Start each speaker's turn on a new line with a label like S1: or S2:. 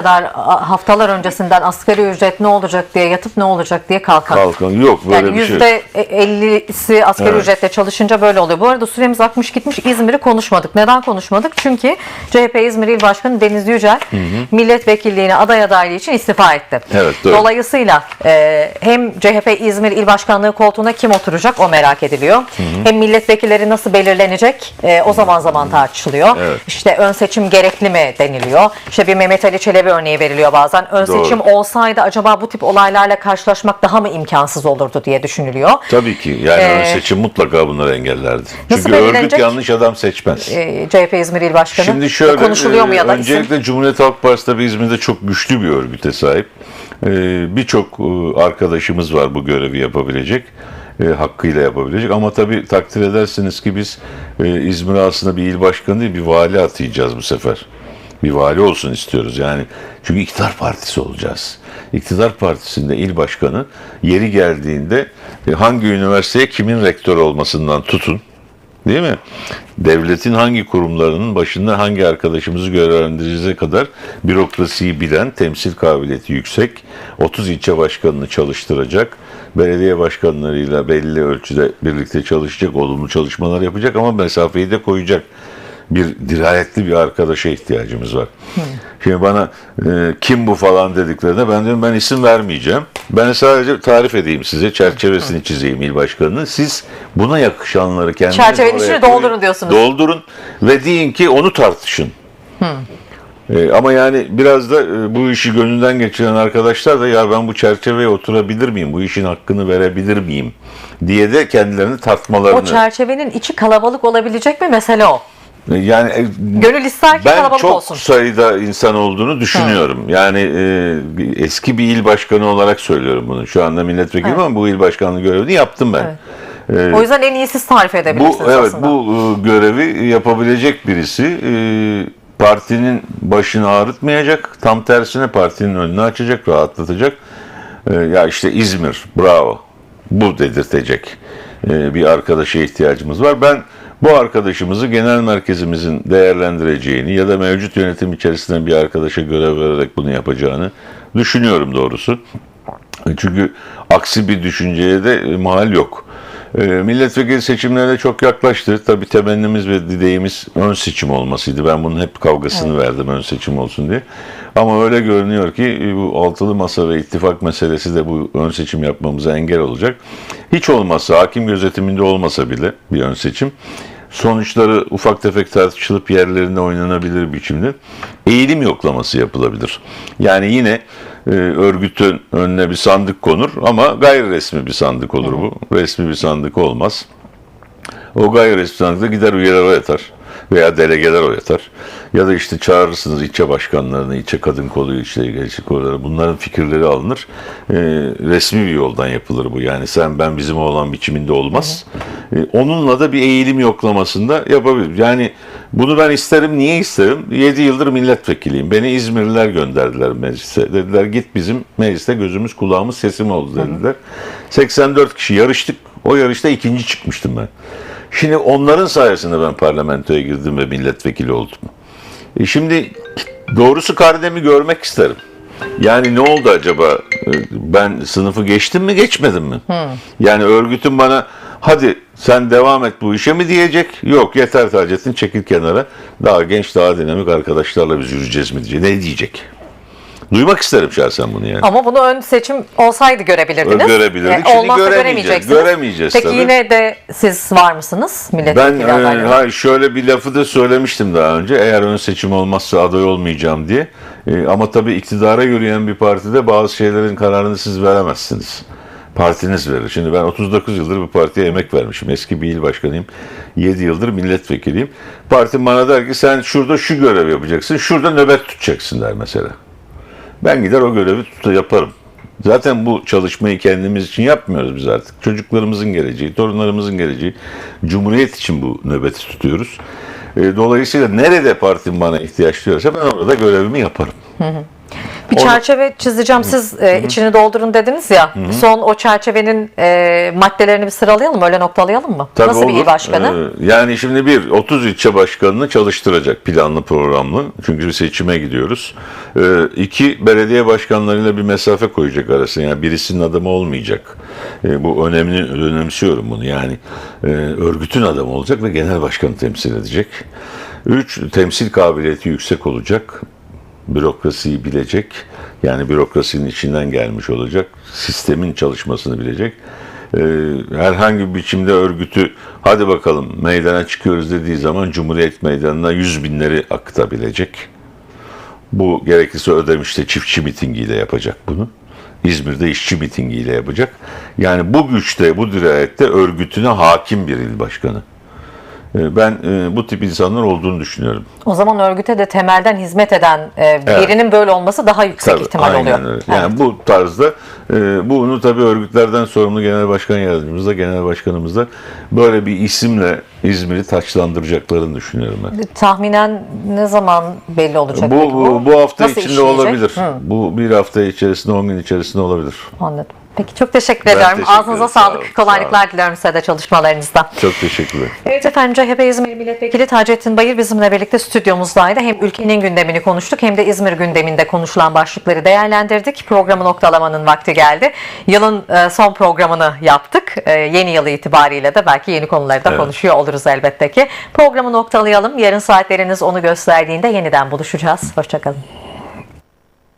S1: kadar haftalar öncesinden asgari ücret ne olacak diye yatıp ne olacak diye kalkan.
S2: Kalkan yok böyle
S1: Yani
S2: bir şey.
S1: yüzde 50'si asgari
S2: Evet.
S1: ücretle çalışınca böyle oluyor. Bu arada süremiz akmış gitmiş İzmir'i konuşmadık. Neden konuşmadık? Çünkü CHP İzmir İl Başkanı Deniz Yücel milletvekilliğine aday adaylığı için istifa etti.
S2: Evet, doğru.
S1: Dolayısıyla e, hem CHP İzmir İl Başkanlığı koltuğuna kim oturacak o merak ediliyor. Hem milletvekilleri nasıl belirlenecek e, o zaman zaman tartışılıyor.
S2: Evet.
S1: İşte ön seçim gerekli mi deniliyor. İşte bir Mehmet Ali Çelebi örneği veriliyor bazen. Ön
S2: Doğru.
S1: seçim olsaydı acaba bu tip olaylarla karşılaşmak daha mı imkansız olurdu diye düşünülüyor.
S2: Tabii ki. Yani ön
S1: Ee,
S2: seçim mutlaka bunları engellerdi.
S1: nasıl
S2: Çünkü örgüt yanlış adam seçmez.
S1: E, CHP İzmir İl Başkanı.
S2: Şimdi şöyle,
S1: konuşuluyor mu ya da
S2: e,
S1: isim?
S2: öncelikle Cumhuriyet Halk Partisi tabii İzmir'de çok güçlü bir örgüte sahip. E, Birçok e, arkadaşımız var bu görevi yapabilecek, e, hakkıyla yapabilecek. Ama tabii takdir edersiniz ki biz e, İzmir'e aslında bir il başkanı değil, bir vali atayacağız bu sefer. Bir vali olsun istiyoruz yani. Çünkü iktidar partisi olacağız. İktidar partisinde il başkanı yeri geldiğinde e, hangi üniversiteye kimin rektör olmasından tutun, Değil mi? Devletin hangi kurumlarının başında hangi arkadaşımızı görevlendireceğize kadar bürokrasiyi bilen, temsil kabiliyeti yüksek, 30 ilçe başkanını çalıştıracak, belediye başkanlarıyla belli ölçüde birlikte çalışacak, olumlu çalışmalar yapacak ama mesafeyi de koyacak bir dirayetli bir arkadaşa ihtiyacımız var. Şimdi bana e, kim bu falan dediklerinde ben diyorum ben isim vermeyeceğim. Ben sadece tarif edeyim size, çerçevesini çizeyim il başkanının. Siz buna yakışanları kendiniz
S1: Çerçevenin içini doldurun diyorsunuz.
S2: Doldurun ve deyin ki onu tartışın. E, ama yani biraz da e, bu işi gönlünden geçiren arkadaşlar da ya ben bu çerçeveye oturabilir miyim, bu işin hakkını verebilir miyim diye de kendilerini tartmalarını.
S1: O çerçevenin içi kalabalık olabilecek mi mesele o.
S2: Yani e,
S1: Gönül ister ki
S2: ben
S1: kalabalık
S2: çok
S1: olsun.
S2: sayıda insan olduğunu düşünüyorum. Yani e, eski bir il başkanı olarak söylüyorum bunu. Şu anda milletvekilim
S1: Evet.
S2: ama bu il başkanlığı görevini yaptım ben. E,
S1: O yüzden en iyi siz tarif
S2: bu
S1: edebilirsiniz
S2: evet
S1: aslında.
S2: bu e, görevi yapabilecek birisi e, partinin başını ağrıtmayacak. Tam tersine partinin önünü açacak, rahatlatacak. E, ya işte İzmir, bravo. Bu dedirtecek e, bir arkadaşa ihtiyacımız var. Ben bu arkadaşımızı genel merkezimizin değerlendireceğini ya da mevcut yönetim içerisinde bir arkadaşa görev vererek bunu yapacağını düşünüyorum doğrusu. Çünkü aksi bir düşünceye de e, mahal yok. E, Milletvekili seçimlerine çok yaklaştı. Tabii temennimiz ve dileğimiz ön seçim olmasıydı. Ben bunun hep kavgasını verdim ön seçim olsun diye. Ama öyle görünüyor ki e, bu altılı masa ve ittifak meselesi de bu ön seçim yapmamıza engel olacak. Hiç olmazsa hakim gözetiminde olmasa bile bir ön seçim sonuçları ufak tefek tartışılıp yerlerinde oynanabilir biçimde eğilim yoklaması yapılabilir. Yani yine e, örgütün önüne bir sandık konur ama gayri resmi bir sandık olur bu. Resmi bir sandık olmaz. O gayri resmi sandıkta gider üyeler o yatar veya delegeler o yatar. Ya da işte çağırırsınız ilçe başkanlarını, ilçe kadın kolu, işte ilçe kolları. Bunların fikirleri alınır. Ee, resmi bir yoldan yapılır bu. Yani sen ben bizim olan biçiminde olmaz. Ee, onunla da bir eğilim yoklamasında yapabilir. Yani bunu ben isterim. Niye isterim? 7 yıldır milletvekiliyim. Beni İzmirliler gönderdiler meclise. Dediler git bizim mecliste gözümüz kulağımız sesim oldu dediler. 84 kişi yarıştık. O yarışta ikinci çıkmıştım ben. Şimdi onların sayesinde ben parlamentoya girdim ve milletvekili oldum. E şimdi doğrusu Kardem'i görmek isterim. Yani ne oldu acaba? E, Ben sınıfı geçtim mi geçmedim mi? Yani örgütün bana hadi sen devam et bu işe mi diyecek? Yok yeter Taceddin çekil kenara. Daha genç daha dinamik arkadaşlarla biz yürüyeceğiz mi diyecek. Ne diyecek? Duymak isterim şahsen bunu yani.
S1: Ama bunu ön seçim olsaydı görebilirdiniz.
S2: Görebilirdik.
S1: E,
S2: Şimdi göremeyeceğiz. Göremeyeceğiz
S1: Peki
S2: tabii.
S1: yine de siz var mısınız
S2: Ben
S1: milletvekili
S2: e,
S1: adaylığı?
S2: hayır, şöyle bir lafı da söylemiştim daha önce. Eğer ön seçim olmazsa aday olmayacağım diye. E, ama tabii iktidara yürüyen bir partide bazı şeylerin kararını siz veremezsiniz. Partiniz verir. Şimdi ben 39 yıldır bu partiye emek vermişim. Eski bir il başkanıyım. 7 yıldır milletvekiliyim. Partim bana der ki sen şurada şu görev yapacaksın. Şurada nöbet tutacaksın der mesela. Ben gider o görevi tuta yaparım. Zaten bu çalışmayı kendimiz için yapmıyoruz biz artık. Çocuklarımızın geleceği, torunlarımızın geleceği, Cumhuriyet için bu nöbeti tutuyoruz. E, Dolayısıyla nerede partim bana ihtiyaç duyuyorsa ben orada görevimi yaparım.
S1: Bir
S2: Onu-
S1: çerçeve çizeceğim siz e, içini doldurun dediniz ya. Son o çerçevenin e, maddelerini bir sıralayalım öyle noktalayalım mı?
S2: Tabii
S1: Nasıl bir il
S2: olur.
S1: başkanı?
S2: Ee, yani şimdi bir 30 ilçe başkanını çalıştıracak planlı programlı. Çünkü bir seçime gidiyoruz. Ee, iki belediye başkanlarıyla bir mesafe koyacak arasına. Yani birisinin adamı olmayacak. Ee, bu önemli önemsiyorum bunu. Yani e, örgütün adamı olacak ve genel başkanı temsil edecek. Üç temsil kabiliyeti yüksek olacak bürokrasiyi bilecek. Yani bürokrasinin içinden gelmiş olacak. Sistemin çalışmasını bilecek. Ee, herhangi bir biçimde örgütü hadi bakalım meydana çıkıyoruz dediği zaman Cumhuriyet Meydanı'na yüz binleri akıtabilecek. Bu gerekirse Ödemiş'te çiftçi mitingiyle yapacak bunu. İzmir'de işçi mitingiyle yapacak. Yani bu güçte, bu dirayette örgütüne hakim bir il başkanı. Ee, Ben e, bu tip insanlar olduğunu düşünüyorum.
S1: O zaman örgüte de temelden hizmet eden e,
S2: Evet.
S1: birinin böyle olması daha yüksek
S2: Tabii,
S1: ihtimal
S2: aynen
S1: oluyor.
S2: öyle. Yani bu tarzda e, bunu tabii örgütlerden sorumlu genel başkan yardımcımız da genel başkanımız da böyle bir isimle İzmir'i taçlandıracaklarını düşünüyorum ben.
S1: Tahminen ne zaman belli olacak?
S2: Bu, bu, bu hafta
S1: Nasıl
S2: içinde
S1: işleyecek?
S2: olabilir.
S1: Hı.
S2: Bu bir hafta içerisinde, 10 gün içerisinde olabilir.
S1: Anladım. Peki çok teşekkür
S2: Ben
S1: ediyorum.
S2: teşekkür
S1: Ağzınıza
S2: ederim. Sağ
S1: sağlık. Kolaylıklar diliyorum size de çalışmalarınızda.
S2: Çok teşekkürler.
S1: Evet efendim CHP İzmir Milletvekili Taceddin Bayır bizimle birlikte stüdyomuzdaydı. Hem ülkenin gündemini konuştuk hem de İzmir gündeminde konuşulan başlıkları değerlendirdik. Programı noktalamanın vakti geldi. Yılın e, son programını yaptık. E, Yeni yılı itibariyle de belki yeni konuları da
S2: Evet.
S1: konuşuyor oluruz elbette ki. Programı noktalayalım. Yarın saatleriniz onu gösterdiğinde yeniden buluşacağız. Hoşçakalın.